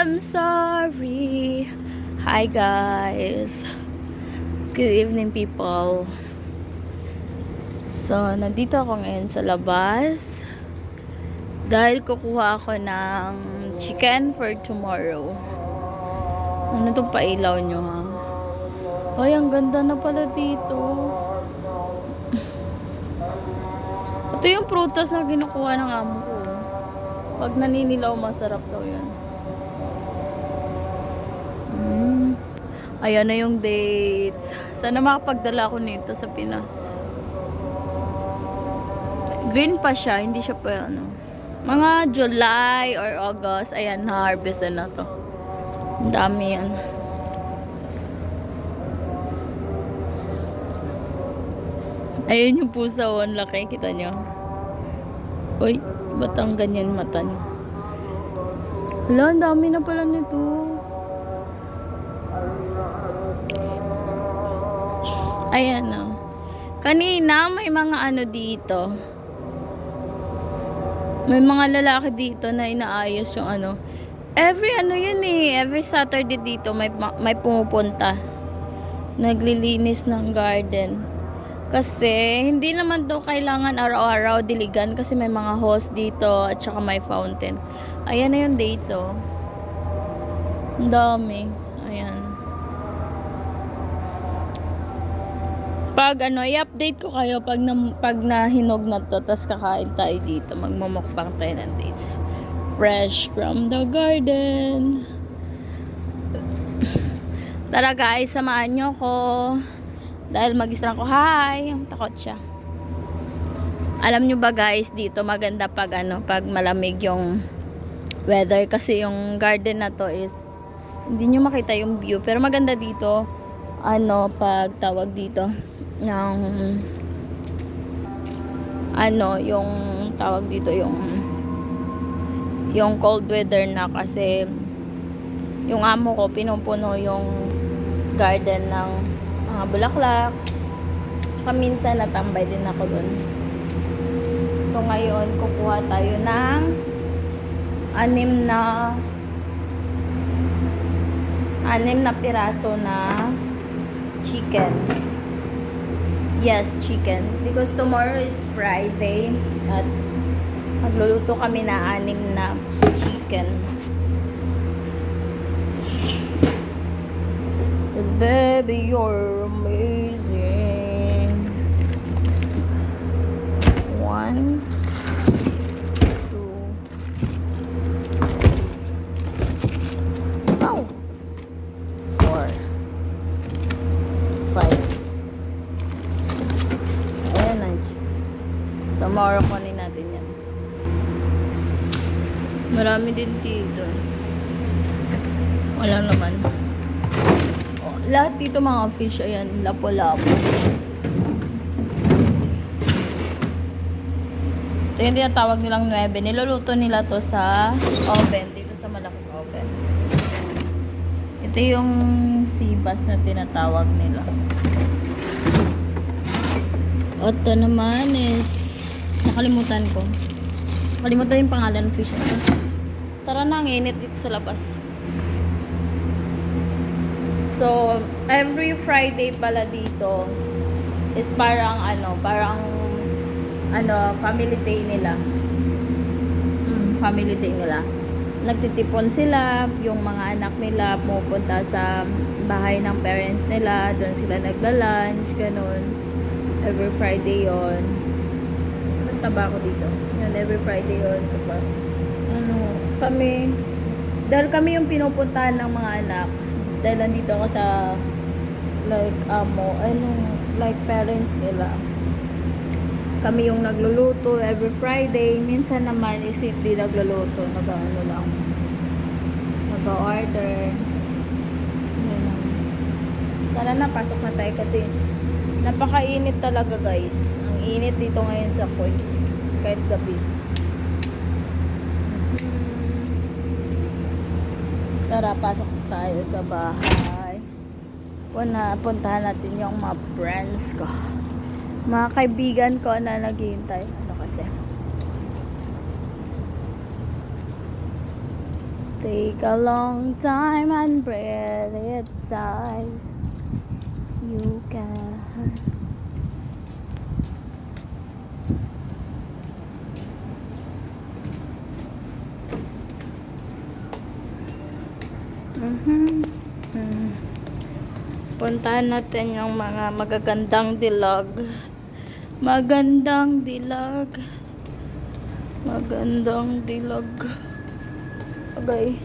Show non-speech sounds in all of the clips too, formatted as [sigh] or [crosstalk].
I'm sorry. Hi guys. Good evening people. So, nandito ako ngayon sa labas. Dahil kukuha ako ng chicken for tomorrow. Ano itong pailaw nyo ha? Ay, ang ganda na pala dito. [laughs] Ito yung prutas na kinukuha ng amo ko. Pag naninilaw, masarap daw yan. Mm. Ayan na yung dates. Sana makapagdala ako nito sa Pinas. Green pa siya, hindi siya pa ano. Mga July or August, ayan, na-harvest na to. Ang dami yan. Ayun yung pusa, oh, ang laki, kita nyo. Uy, ba't ang ganyan mata niya? Hala, ang dami na pala nito. Ayan na. Kanina, may mga ano dito. May mga lalaki dito na inaayos yung ano. Every ano yun eh, every Saturday dito may, ma- may pumupunta. Naglilinis ng garden. Kasi hindi naman daw kailangan araw-araw diligan kasi may mga hose dito at saka may fountain. Ayan na yung dates oh. Ang dami. Ayan. Pag ano, i-update ko kayo pag, na, pag nahinog na to, tapos kakain tayo dito. Magmumukbang tayo ng dates. Fresh from the garden. Tara guys, samahan nyo ko. Dahil mag-isa ko, hi! Takot siya. Alam nyo ba guys, dito maganda pag ano, pag malamig yung weather. Kasi yung garden na to is, hindi nyo makita yung view. Pero maganda dito, ano, pag tawag dito, ng, ano, yung tawag dito, yung, yung cold weather na kasi, yung amo ko, pinupuno yung garden ng mga bulaklak. Tsaka minsan natambay din ako dun. So ngayon, kukuha tayo ng anim na anim na piraso na chicken. Yes, chicken. Because tomorrow is Friday at magluluto kami na anim na chicken. Cause baby, you're Tomorrow kunin natin yan. Marami din dito. Wala naman. Oh, lahat dito mga fish, ayan, lapo-lapo. Ito yung tinatawag nilang 9. Niluluto nila to sa oven, dito sa malaking oven. Ito yung sibas na tinatawag nila. Ito naman is, nakalimutan ko. Nakalimutan yung pangalan ng fish. Tara na, ang init dito sa labas. So, every Friday pala dito is parang ano, parang ano, family day nila. Mm, family day nila. Nagtitipon sila, yung mga anak nila pupunta sa bahay ng parents nila, doon sila nagla-lunch, ganun. Every Friday yon Nagtaba ko dito. Yan, every Friday yon Kapag, ano, kami, dahil kami yung pinupuntahan ng mga anak, dahil nandito ako sa like amo ano like parents nila. Kami yung nagluluto every Friday. Minsan naman is hindi nagluluto nag ano lang nag order tara na pasok na tayo kasi napakainit talaga guys init dito ngayon sa Koy kahit gabi Tara, pasok tayo sa bahay. Puna, puntahan natin yung mga friends ko. Mga kaibigan ko na naghihintay. Ano kasi? Take a long time and breathe it sigh. You can. Mhm. Mm. Puntahan natin yung mga magagandang dilag. Magandang dilag. Magandang dilag. Okay.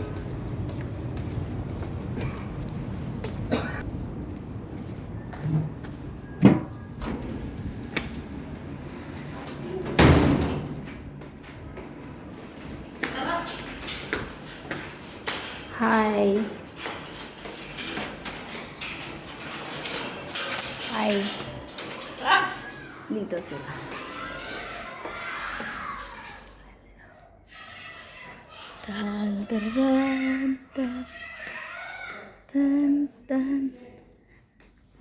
Hi. Hi. Dito sila. Tan, taran, tan. Tan, tan.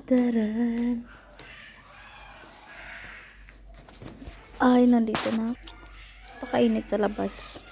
Taran. Ay, nandito na. Pakainit sa labas.